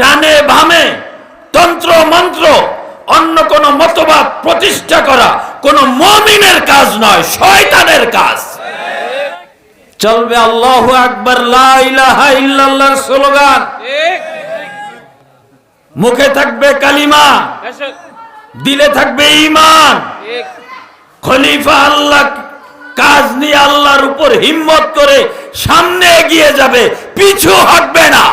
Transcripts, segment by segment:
ডানে বামে তন্ত্র, মন্ত্র, অন্য কোন মতবাদ প্রতিষ্ঠা করা কোন মমিনের কাজ নয়, শয়তানের কাজ। চলবে আল্লাহ আকবর স্লোগান। মুখে থাকবে কালিমা, দিলে থাকবে ইমান খলিফা আল্লাহ কাজ নিয়ে আল্লাহর উপর হিম্মত করে সামনে এগিয়ে যাবে, পিছু হটবে না।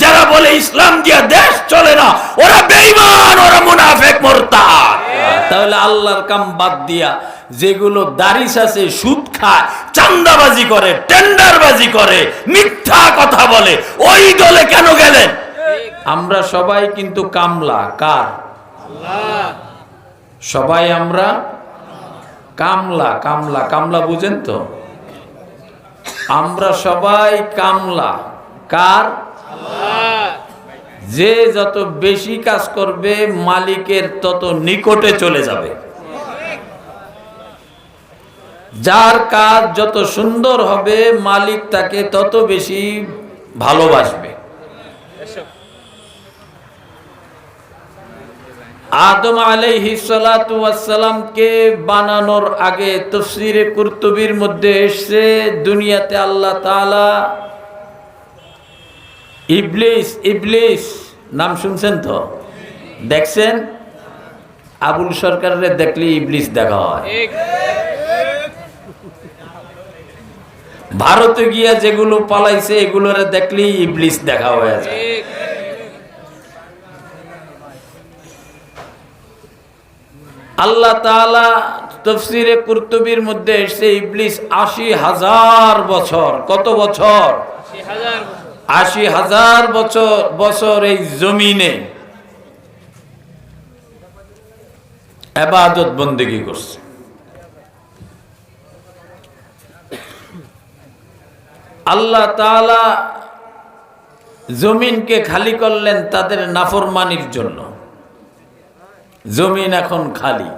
যারা বলে ইসলাম দিয়া দেশ চলে না, ওরা বেঈমান, ওরা মুনাফেক, মোরতাদ। তাহলে আল্লাহর কাম বাদ দিয়া যেগুলো দারিস আছে, সুদ খায়, চান্দাবাজি করে, টেন্ডারবাজি করে, মিথ্যা কথা বলে, ওই দলে কেন গেলেন? আমরা সবাই কিন্তু কামলা, কার? সবাই আমরা কামলা কামলা কামলা বুঝেন তো? আমরা সবাই কামলা, কার? যে যত বেশি কাজ করবে, মালিকের তত নিকটে চলে যাবে যার কাজ যত সুন্দর হবে, মালিক তাকে তত বেশি ভালোবাসবে। আদম আলাইহিসালামকে বানানোর আগে তফসিরে কুর্তুবির মধ্যে এসছে, দুনিয়াতে আল্লাহ তাআলা ইবলিস ইবলিস, নাম শুনছেন তো? দেখছেন? আবুল সরকারের দেখলে ইবলিস দেখা হয়। ভারতে গিয়া যেগুলো পালাইছে, এগুলোরে দেখলেই ইবলিস দেখা হয়ে যায়। আল্লাহ তাআলা তফসিরে কুর্তুবির মধ্যে এসে ইবলিস আশি হাজার বছর। কত বছর? হাজার। আশি হাজার বছর বছর এই জমিনে এবাদত বন্দেগি করছে। আল্লাহ তাআলা জমিনকে খালি করলেন তাদের নাফরমানির জন্য। জমিন এখন খালি।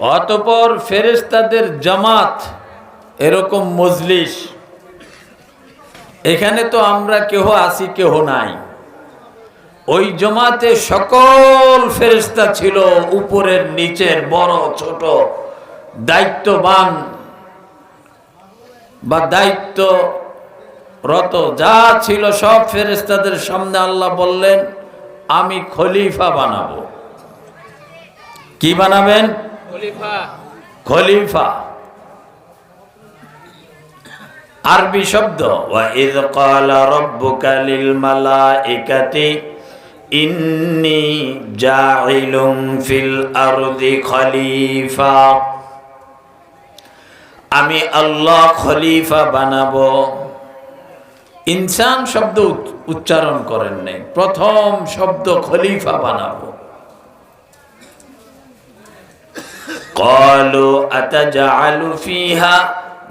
অতপর ফেরেশতাদের জামাত এরকম মজলিস এখানে তো আমরা কেহ আছি কেহ নাই। ওই জমাতে সকল ফেরেশতা ছিল উপরের নিচের বড় ছোট দায়িত্ববান বা দায়িত্ব রত যা ছিল সব ফেরেশতাদের সামনে আল্লাহ বললেন আমি খলিফা বানাবো। কি বানাবেন? খলিফা। খলিফা। আরবি শব্দ ওয়াইদ ক্বালা রাব্বুকা লিল মালাইকাতি ইন্নী জাইলুম ফিল আরদি খলিফা আমি আল্লাহ খলিফা বানাবো ইনসান শব্দ উচ- উচ্চারণ করেন নাই প্রথম শব্দ খলিফা বানাবো قالوا أتجعل فيها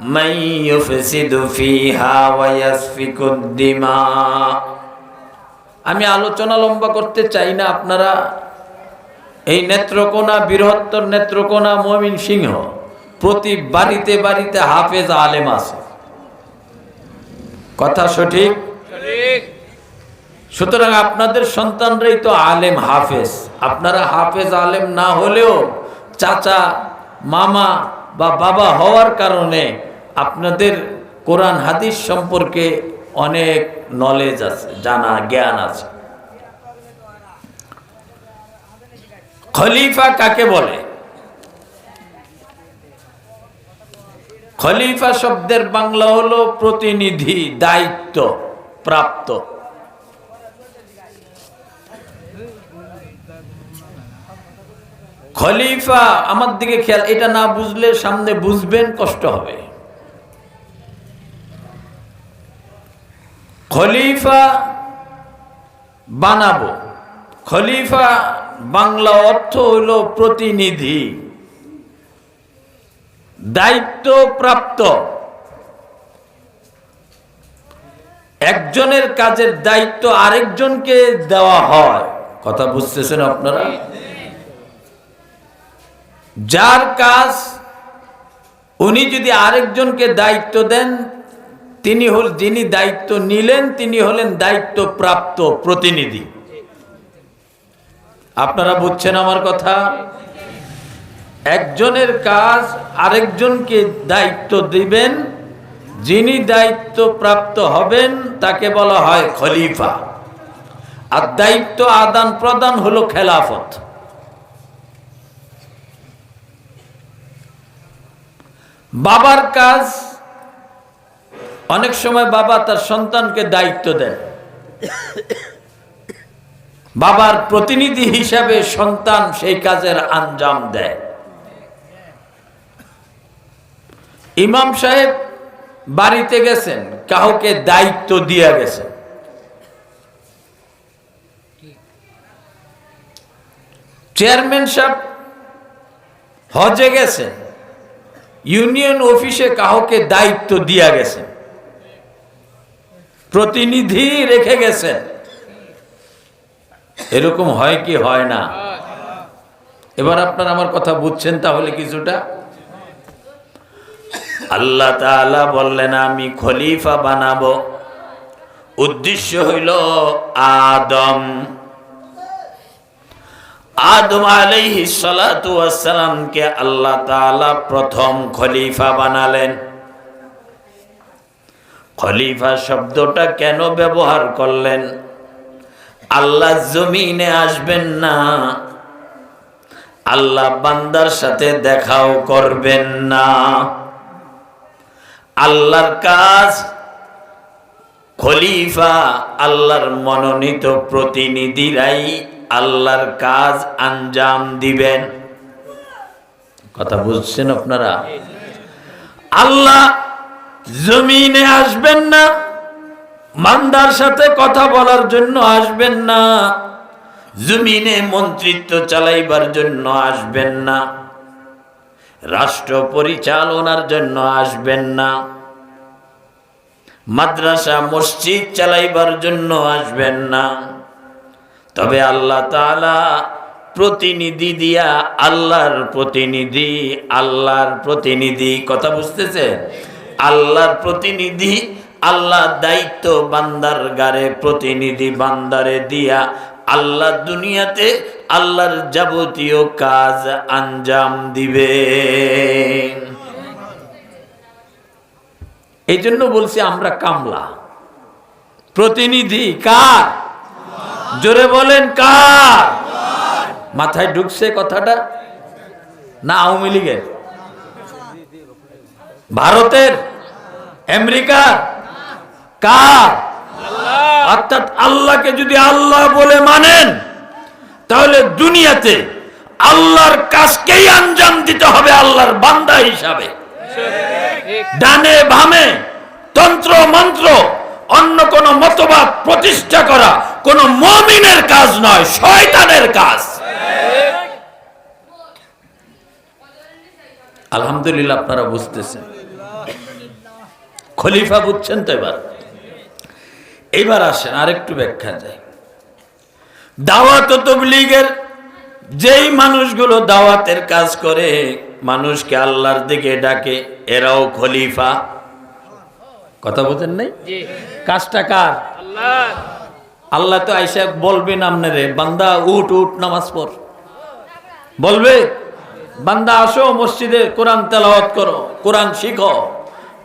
من يفسد فيها ويسفك الدماء আমি আলোচনা লম্বা করতে চাই না আপনারা এই নেত্রকোনা বৃহত্তর নেত্রকোনা মমিন সিংহ প্রতি বাড়িতে বাড়িতে হাফেজ আলেম আছে কথা সঠিক সঠিক সুতরাং আপনাদের সন্তানরাই তো আলেম হাফেজ আপনারা হাফেজ আলেম না হলেও চাচা মামা বা বাবা হওয়ার কারণে আপনাদের কোরআন হাদিস সম্পর্কে অনেক নলেজ আছে, জানা, জ্ঞান আছে। খলিফা কাকে বলে? খলিফা শব্দের বাংলা হলো প্রতিনিধি, দায়িত্ব, প্রাপ্ত। খলিফা, আমার দিকে খেয়াল, এটা না বুঝলে সামনে বুঝবেন কষ্ট হবে। খলিফা বানাবো। খলিফা বাংলা অর্থ হলো প্রতিনিধি। দায়িত্ব প্রাপ্ত একজনের কাজের দায়িত্ব আরেকজনকে দেওয়া হয়। কথা বুঝতেছেন আপনারা? যার কাজ উনি যদি আরেকজনকে দায়িত্ব দেন তিনি হল যিনি দায়িত্ব নিলেন, তিনি হলেন দায়িত্ব প্রাপ্ত প্রতিনিধি। আপনারা বুঝছেন আমার কথা? একজনের কাজ আরেকজনকে দায়িত্ব দিবেন, যিনি দায়িত্ব প্রাপ্ত হবেন, তাকে বলা হয় খলিফা। আর দায়িত্ব আদান প্রদান হলো খেলাফত। বাবার কাজ অনেক সময় বাবা তার সন্তানকে দায়িত্ব দেন। বাবার প্রতিনিধি হিসাবে সন্তান সেই কাজের আঞ্জাম দেয়। ইমাম সাহেব বাড়িতে গেছেন, কাউকে দায়িত্ব দিয়া গেছেন। চেয়ারম্যান সাহেব হজে গেছেন, ইউনিয়ন অফিসে কাউকে দায়িত্ব দিয়া গেছেন। প্রতিনিধি রেখে গেছেন এরকম হয় কি হয় না? এবার আপনার আমার কথা বুঝছেন তাহলে কিছুটা? আল্লাহ বললেন, আমি খলিফা বানাবো। উদ্দেশ্য হইল আদম। আদম আলাইহিস সালাতু আল্লাহ তাআলা প্রথম খলিফা বানালেন। খলিফা শব্দটা কেন ব্যবহার করলেন? আল্লাহ জমিনে আসবেন না। আল্লাহ বান্দার সাথে দেখাও করবেন না। আল্লাহর কাজ খলিফা, আল্লাহর মনোনীত প্রতিনিধিরাই আল্লাহর কাজ আঞ্জাম দিবেন। কথা বুঝছেন আপনারা? আল্লাহ জমিনে আসবেন না, মান্দার সাথে কথা বলার জন্য আসবেন না, জমিনে মন্ত্রিত্ব চালাইবার জন্য আসবেন না, রাষ্ট্র পরিচালনার জন্য আসবেন না, মাদ্রাসা, মসজিদ চালাইবার জন্য আসবেন না। তবে আল্লাহ তাআলা প্রতিনিধি দিয়া আল্লাহর প্রতিনিধি আল্লাহর প্রতিনিধি, কথা বুঝতেছে আল্লাহর প্রতিনিধি আল্লাহ দায়িত্ব বান্দার গারে প্রতিনিধি বান্দারে দিয়া আল্লাহ দুনিয়াতে আল্লাহর যাবতীয় কাজ আঞ্জাম দিবে। এই জন্য বলছি আমরা কামলা। প্রতিনিধি কার? জোরে বলেন কার? মাথায় ঢুকছে কথাটা? না আওয়ামী লীগের? ভারতের? আমেরিকার কার? অর্থাৎ আল্লাহকে যদি আল্লাহ বলে মানেন তাহলে দুনিয়াতে আল্লাহর কাজকেই আঞ্জাম দিতে হবে আল্লাহর বান্দা হিসাবে। ডানে বামে তন্ত্র মন্ত্র অন্য কোন মতবাদ প্রতিষ্ঠা করা কোন মমিনের কাজ নয় শয়তানের কাজ। আলহামদুলিল্লাহ আপনারা বুঝতেছেন। খলিফা বুঝছেন তো এবার? এবার আসেন আরেকটু ব্যাখ্যা যায় দাওয়াত তবলিগের যেই মানুষগুলো দাওয়াতের কাজ করে মানুষকে আল্লাহর দিকে ডাকে এরাও খলিফা। কথা বোঝেন নাই? কাজটা কার? আল্লাহ। আল্লাহ তো আইসা বলবে বলবেন আপনারে বান্দা উঠ উঠ নামাজ পড়। বলবে? বান্দা আসো মসজিদে কোরআন তেলাওয়াত করো কোরআন শিখো।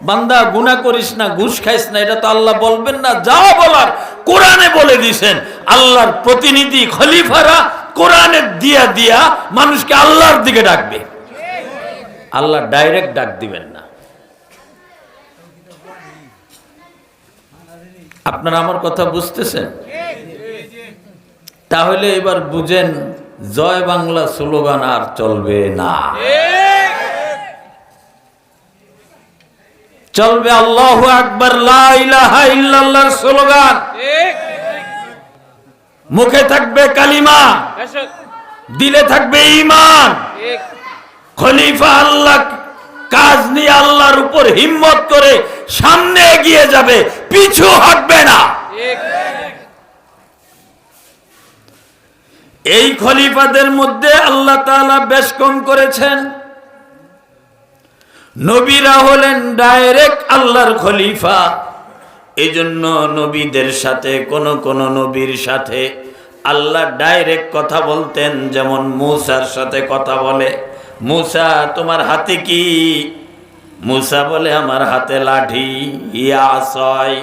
বান্দা গুনাহ করিস না, ঘুষ খাইস না, এটা তো আল্লাহ বলবেন না। যা বলার কোরআনে বলে দিছেন আল্লাহর প্রতিনিধি, খলিফারা কোরআনে দিয়া দিয়া মানুষকে আল্লাহর দিকে ডাকবে। আল্লাহ ডাইরেক্ট ডাক দিবেন না। আপনারা আমার কথা বুঝতেছেন? তাহলে এবার বুঝেন, জয় বাংলা স্লোগান আর চলবে না ঠিক চলবে আল্লাহু আকবার স্লোগান। মুখে থাকবে কালিমা দিলে থাকবে ঠিক। খলিফা আল্লাহ কাজ নিয়ে আল্লাহর উপর হিম্মত করে সামনে এগিয়ে যাবে পিছু হটবে না। এই খলিফাদের মধ্যে আল্লাহ তাআলা বেশ কম করেছেন। নবীরা হলেন ডাইরেক্ট আল্লাহর খলিফা। এই জন্য নবীদের সাথে, কোন কোন নবীর সাথে আল্লাহ ডাইরেক্ট কথা বলতেন, যেমন মূসার সাথে কথা বলে, মূসা, তোমার হাতে কি? মূসা বলে, আমার হাতে লাঠি, ইয়া আসাই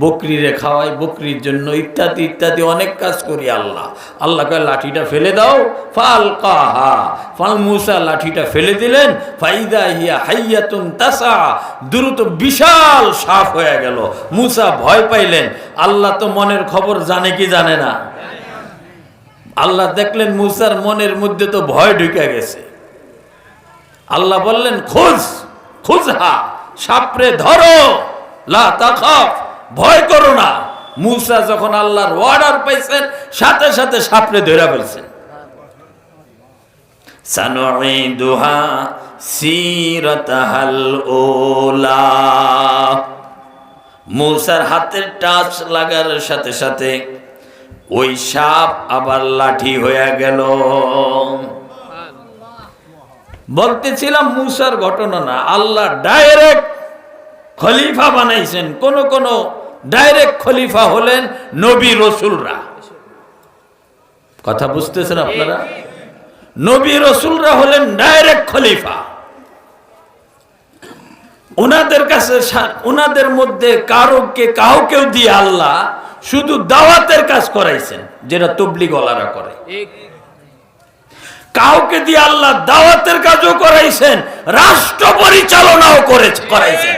বকরিরে খাওয়াই, বকরির জন্য ইত্যাদি ইত্যাদি অনেক কাজ করি আল্লাহ। আল্লাহ কয়, লাঠিটা ফেলে দাও, ফাল কাহা। ফাল মুসা লাঠিটা ফেলে দিলেন, ফাইদা হিয়া হাইয়াতুন তাসা। দ্রুত বিশাল সাপ হয়ে গেল। মুসা ভয় পাইলেন। আল্লাহ তো মনের খবর জানে কি জানে না। আল্লাহ দেখলেন মুসার মনের মধ্যে তো ভয় ঢুকে গেছে। আল্লাহ বললেন, খোঁজ খোঁজ হা সাপরে ধরো, লা তাখাফ। ভয় করো না। মুসা যখন আল্লাহর অর্ডার পাইছেন, সাথে সাথে সাপরে ধরে ফেলছেন। সানুইদুহা সিরাতাহাল ওলা মুসার হাতের টাচ লাগার সাথে সাথে ওই সাপ আবার লাঠি হয়ে গেল। বলতেছিলাম, মুসার ঘটনা না, আল্লাহ ডাইরেক্ট খলিফা বানাইছেন, কোন কোন ডাইরেক্ট খলিফা হলেন নবী রসুলরা। কথা বুঝতেছেন আপনারা? নবী রসুলরা হলেন ডাইরেক্ট খলিফা। ওনাদের কাছে ওনাদের মধ্যে কারোকে কাউকেও দিয়ে আল্লাহ শুধু দাওয়াতের কাজ করাইছেন, যেটা তবলি গলারা করে। কাউকে দিয়ে আল্লাহ দাওয়াতের কাজও করাইছেন, রাষ্ট্র পরিচালনাও করে করাইছেন।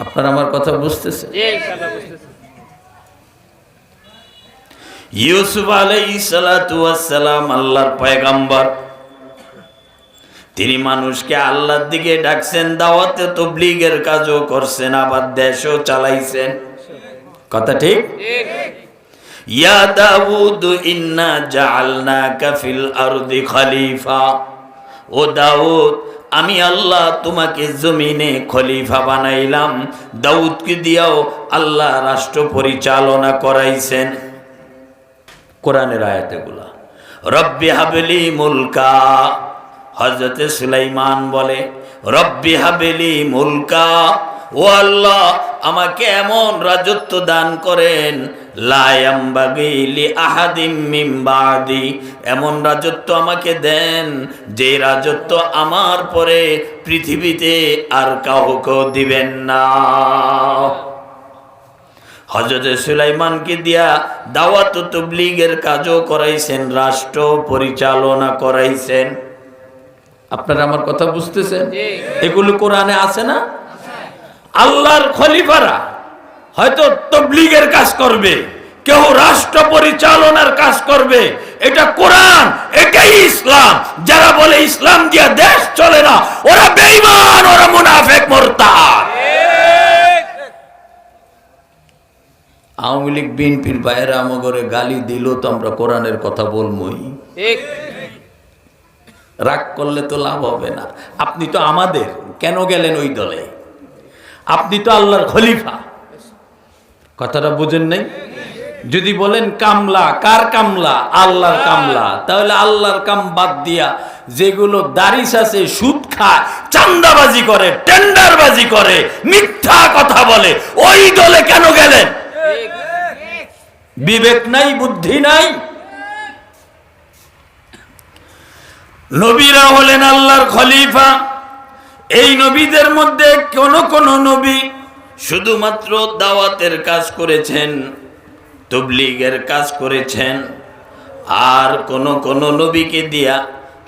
আপনারা আমার কথা বুঝতেছি? ইউসুফ আলাইসালাম আল্লাহর পয়গাম্বর। তিনি মানুষকে আল্লাহর দিকে ডাকছেন দাওয়াতে তবলিগের কাজও করছেন আবার দেশও চালাইছেন। কথা ঠিক? ঠিক। ইয়া দাউদ ইন্না জাআলনাকা ফিল আরদি খলিফা। ও দাউদ আমি আল্লাহ তোমাকে জমিনে খলিফা বানাইলাম। দাউদকে দিয়াও আল্লাহ রাষ্ট্র পরিচালনা করাইছেন। কোরআনের আয়াতেগুলা, রব্বি হাবেলি মুলকা। হজরতে সুলাইমান বলে, রব্বি হাবেলি মুলকা। ও আল্লাহ আমাকে এমন রাজত্ব দান করেন এমন রাজত্ব আমাকে দেন যে রাজত্ব আমার পরে পৃথিবীতে আর কাউকে দিবেন না। হজরত সুলাইমানকে দিয়া দাওয়াত তবলিগের কাজও করাইছেন রাষ্ট্র পরিচালনা করাইছেন। আপনারা আমার কথা বুঝতেছেন? এগুলো কোরআনে আছে না? আল্লাহর খলিফারা হয়তো তবলিগের কাজ করবে কেউ রাষ্ট্র পরিচালনার কাজ করবে এটা কোরআন এটাই ইসলাম। যারা বলে ইসলাম দিয়া দেশ চলে না ওরা বেঈমান ওরা মুনাফেক মোরতাদ। আওয়ামী লীগ বিএনপির বাইরে আমাগরে গালি দিল তো আমরা কোরআনের কথা বলবই ঠিক। রাগ করলে তো লাভ হবে না। আপনি তো আমাদের কেন গেলেন ওই দলে? আপনি তো আল্লাহর খলিফা। কথাটা বুঝেন নাই? যদি বলেন কামলা, কার কামলা? আল্লাহর কামলা। তাহলে আল্লাহর কাম বাদ দিয়া যেগুলো দারিস আছে, সুদ খায়, চান্দাবাজি করে, টেন্ডারবাজি করে, মিথ্যা কথা বলে, ওই দলে কেন গেলেন? বিবেক নাই, বুদ্ধি নাই। নবীরা হলেন আল্লাহর খলিফা। এই নবীদের মধ্যে কোন কোন নবী শুধুমাত্র দাওয়াতের কাজ করেছেন, তবলিগের কাজ করেছেন, আর কোন কোন নবীকে দিয়া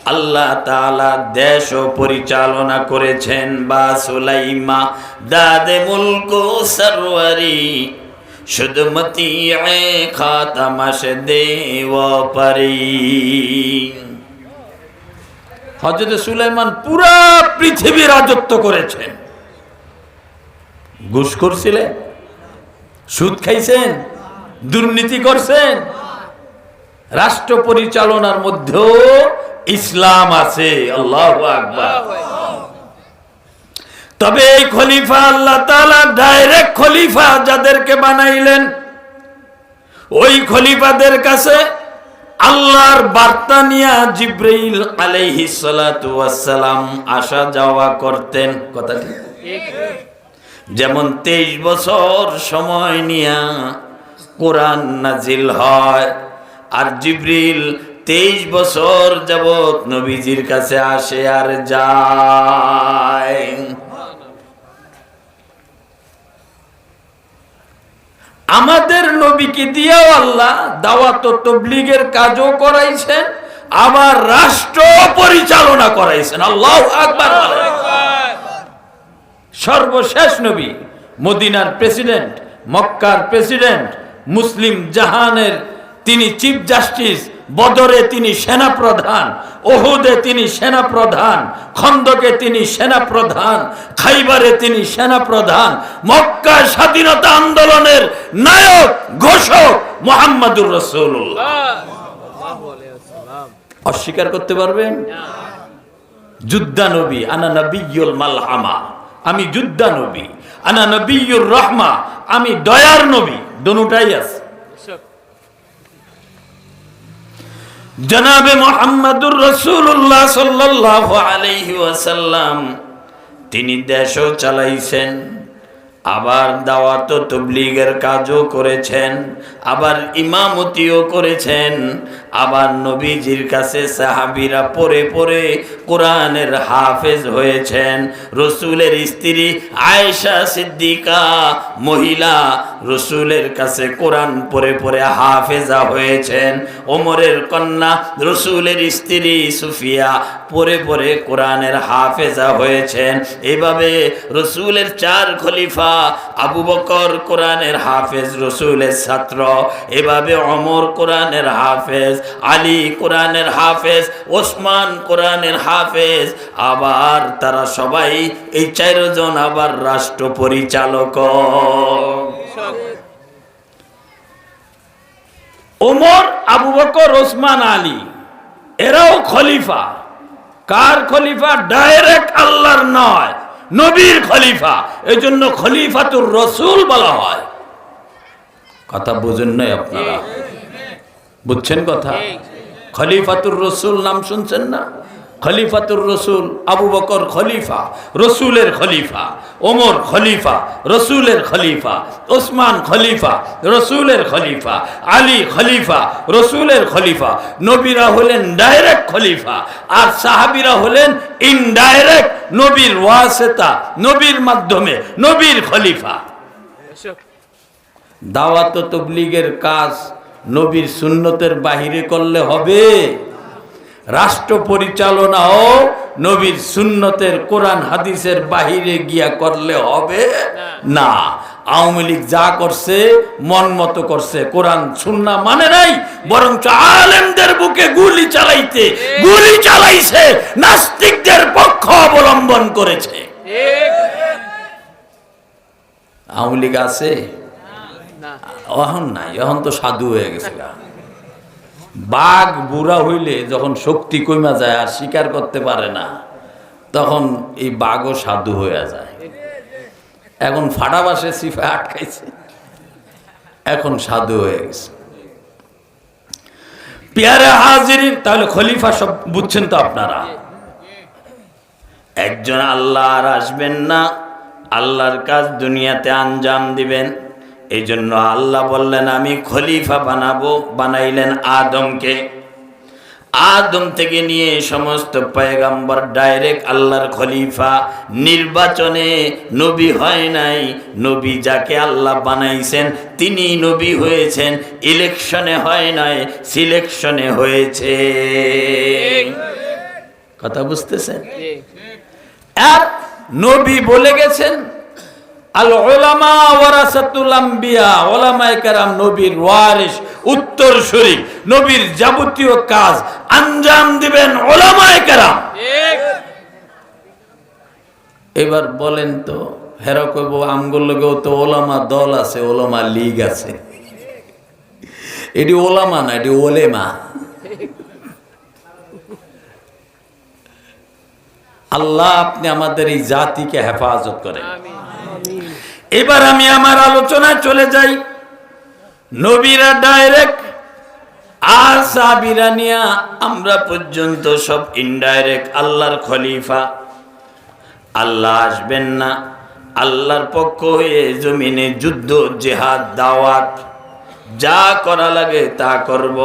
আল্লাহ তাআলা দেশও পরিচালনা করেছেন, বা সুলাইমা, দাদে মুলক সরওয়ারি শুধুমতি খাতামাস দেব পারি হজরত সুলাইমান পুরা পৃথিবী রাজত্ব করেছেন ঘুষ করছিলেন সুদ খাইছেন? দুর্নীতি করছেন? রাষ্ট্র পরিচালনার মধ্যেও ইসলাম আছে। আল্লাহ তবে এই খলিফা আল্লাহ ডাইরেক্ট খলিফা যাদেরকে বানাইলেন, ওই খলিফাদের কাছে আল্লাহর বার্তা নিয়া জিব্রাইল আলাইহিস সালাতু ওয়াসসালাম আসা যাওয়া করতেন। কথা ঠিক? যেমন তেইশ বছর সময় নিয়া কোরআন নাজিল হয়, আর জিব্রিল তেইশ বছর যাবত নবীজির কাছে আসে আর যায়। আমাদের নবীকে দিয়েও আল্লাহ দাওয়াত তবলিগের কাজও করাইছেন, আবার রাষ্ট্র পরিচালনা করাইছেন আল্লাহ আকবার। সর্বশেষ নবী, মদিনার প্রেসিডেন্ট, মক্কার প্রেসিডেন্ট, মুসলিম জাহানের তিনি চিফ জাস্টিস বদরে তিনি সেনা প্রধান ওহুদে তিনি সেনা প্রধান খন্দকে তিনি সেনা প্রধান খাইবারে তিনি সেনা প্রধান মক্কার স্বাধীনতা আন্দোলনের নায়ক, ঘোষক মোহাম্মদুর রসুল্লাহ অস্বীকার করতে পারবেন? যুদ্ধা নবী, আনা নবিয়ুল মালহামা। আমি যুদ্ধা নবী, আনা নবিয়ুর রহমা। আমি দয়ার নবী, দনুটাই আছে। জনাবে মোহাম্মদুর রসুল্লাহ সাল্লাহ আলহি ওয়াসাল্লাম। তিনি দেশও চালাইছেন। আবার দাওয়াত তবলিগের কাজও করেছেন, আবার ইমামতিও করেছেন, আবার নবীজির কাছে সাহাবিরা পরে পরে কোরআনের হাফেজ হয়েছেন, রসুলের স্ত্রী আয়েশা সিদ্দিকা, মহিলা রসুলের কাছে কোরআন পরে পরে হাফেজা হয়েছেন, ওমরের কন্যা রসুলের স্ত্রী সুফিয়া পরে পরে কোরআনের হাফেজা হয়েছেন, এভাবে রসুলের চার খলিফা আবু বকর কোরআনের হাফেজ, রসুলের ছাত্র, এভাবে অমর কোরআনের হাফেজ, আলী কোরআনের হাফেজ, ওসমান কোরআনের হাফেজ, আবার তারা সবাই এই চারজন আবার রাষ্ট্র পরিচালক। ওমর, আবু বকর, ওসমান, আলী, এরাও খলিফা। কার খলিফা? ডাইরেক্ট আল্লাহর নয়। নবীর খলিফা। এই জন্য খলিফাতুর রসুল বলা হয়। কথা বোঝেন নাই আপনারা? বুঝছেন কথা? খলিফাতুর রসুল নাম শুনছেন না? খলিফাতুর রসুল, আবু বকর খলিফা, রসুলের খলিফা, ওমর খলিফা, রসুলের খলিফা, ওসমান খলিফা, রসুলের খলিফা, আলী খলিফা, রসুলের খলিফা, নবীরা হলেন ডাইরেক্ট খলিফা, আর সাহাবিরা হলেন ইনডাইরেক্ট নবীর ওয়াসেতা, নবীর মাধ্যমে নবীর খলিফা। দাওয়াত তবলিগের কাজ নবীর সুন্নতের বাহিরে করলে হবে। রাষ্ট্র পরিচালনাও নবীর সুন্নতের কোরআন হাদিসের বাহিরে গিয়া করলে হবে? না। আওয়ামী লীগ যা করছে মন মতো করছে। কোরআন সুন্না মানে নাই বরং আলেমদের বুকে গুলি চালাইতে। গুলি চালাইছে নাস্তিকদের পক্ষ অবলম্বন করেছে। আওয়ামী লীগ আছে? এখন নাই এখন তো সাধু হয়ে গেছে। বাঘ বুড়া হইলে যখন শক্তি কমা যায় আর শিকার করতে পারে না, তখন এই বাঘও সাধু হয়ে যায়। এখন ফাটা বাসে সিফা আটকাইছে। এখন সাধু হয়ে গেছে। পেয়ারে হাজিরিন, তাহলে খলিফা সব বুঝছেন তো আপনারা? একজন আল্লাহ আর আসবেন না, আল্লাহর কাজ দুনিয়াতে আঞ্জাম দিবেন। এই জন্য আল্লাহ বললেন আমি খলিফা বানাবো। বানাইলেন আদমকে। আদম থেকে নিয়ে সমস্ত পয়গাম্বর ডাইরেক্ট আল্লাহর খলিফা। নির্বাচনে নবী হয় নাই। নবী যাকে আল্লাহ বানাইছেন তিনি নবী হয়েছেন। ইলেকশনে হয় নাই সিলেকশনে হয়েছে। কথা বুঝতেছেন? আর নবী বলে গেছেন আল ওলামা ওয়ারাসাতুল আম্বিয়া ওলামায়ে কেরাম নবীর ওয়ারিস উত্তরসূরি নবীর যাবতীয় কাজ আঞ্জাম দিবেন ওলামায়ে কেরাম। এবার বলেন তো হেরা কইব আমগুর লগেও তো ওলামা দল আছে ওলামা লীগ আছে। এটি ওলামা না এটি ওলেমা। আল্লাহ আপনি আমাদের এই জাতিকে হেফাজত করেন। এবার আমি আমার আলোচনায় চলে যাই। নবীরা ডাইরেক্ট আর নিয়া আমরা পর্যন্ত সব ইনডাইরেক্ট আল্লাহর খলিফা। আল্লাহ আসবেন না। আল্লাহর পক্ষ হয়ে জমিনে যুদ্ধ, জেহাদ, দাওয়াত, যা করা লাগে তা করব।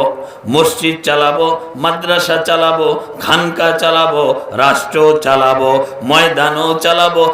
মসজিদ চালাবো, মাদ্রাসা চালাবো, খানকা চালাবো, রাষ্ট্র চালাবো, ময়দানও চালাবো।